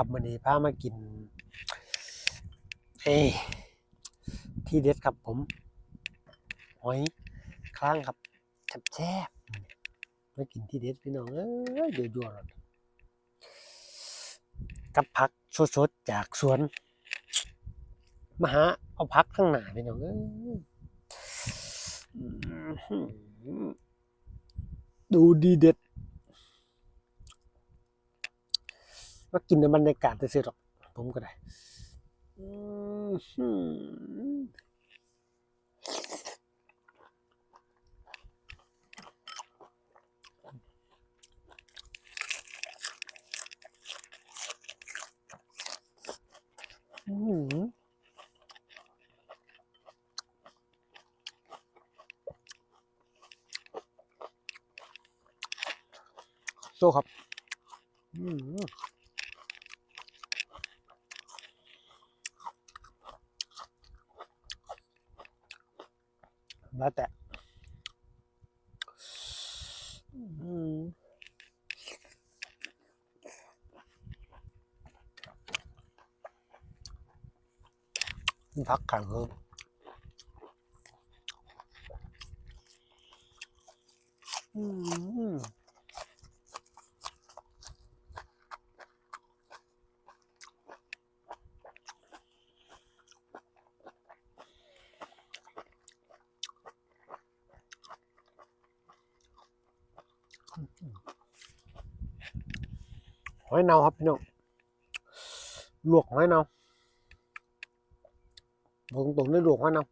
ครับวันนี้พามากินเอ้ที่เด็ดครับผมหอยคล้างครับแซ่บๆมากินที่เด็ดพี่น้องเอ้ยเดือดๆเลยกับผักสดๆจากสวนมาหาเอาพักข้างหน้าพี่น้องเอ้ยดูดีเด็ด ก็กินในบรรยากาศซื่อๆหรอก ผมก็ได้อื้อหืออื้อหือโซครับ อื้อ หือแล้วแต่อืมพักกันครับอืม หอยเนาครับพี่น้องลวกหอยเนาบอกตรงๆได้ลวกหอยเนา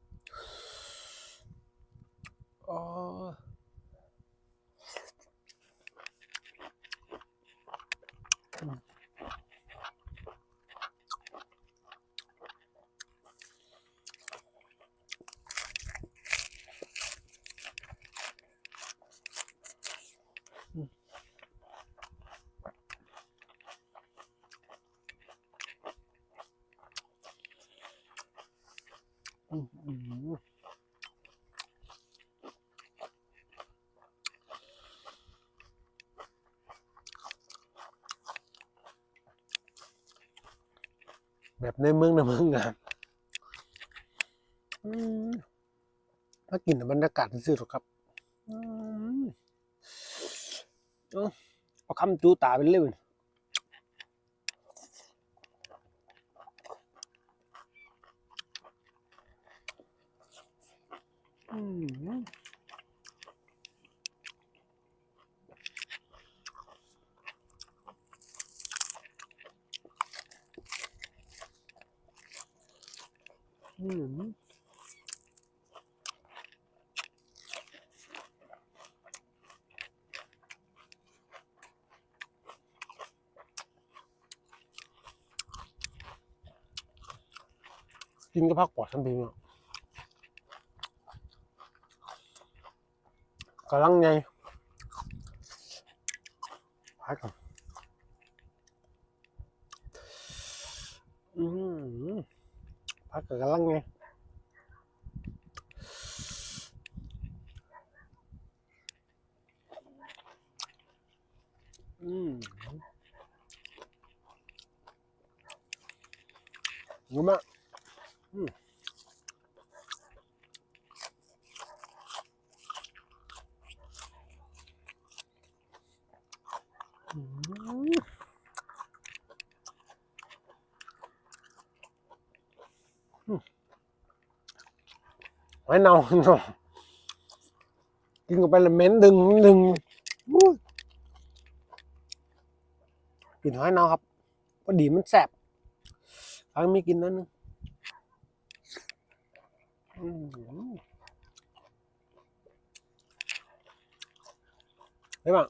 แบบในเมืองในเมืองงานอืมถ้ากินบรรยากาศซื่อๆหรอครับอืมเอาเอาคำจูตาไปเลยเว้ยอืม อืมกินก็พักปอดทันทีเนา กำลังไงพักก่อนอืมพักกับกำลังไงอืมงุมะอืมอืม หอยเน่าเนาะกินเข้าไปแล้วเหม็นดึงดึงกินหอยเน่าครับพอดีมันแสบฟังมีกินนั่นนึงอืมเฮ้ยบ้าง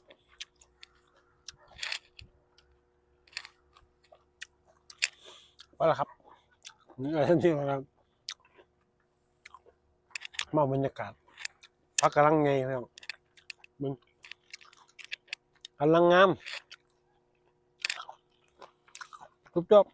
ว่าละครับนี่อะไรที่ครับมาบรรยากาศพักกำลังไงครับมันกำลังงามจุ๊บจบ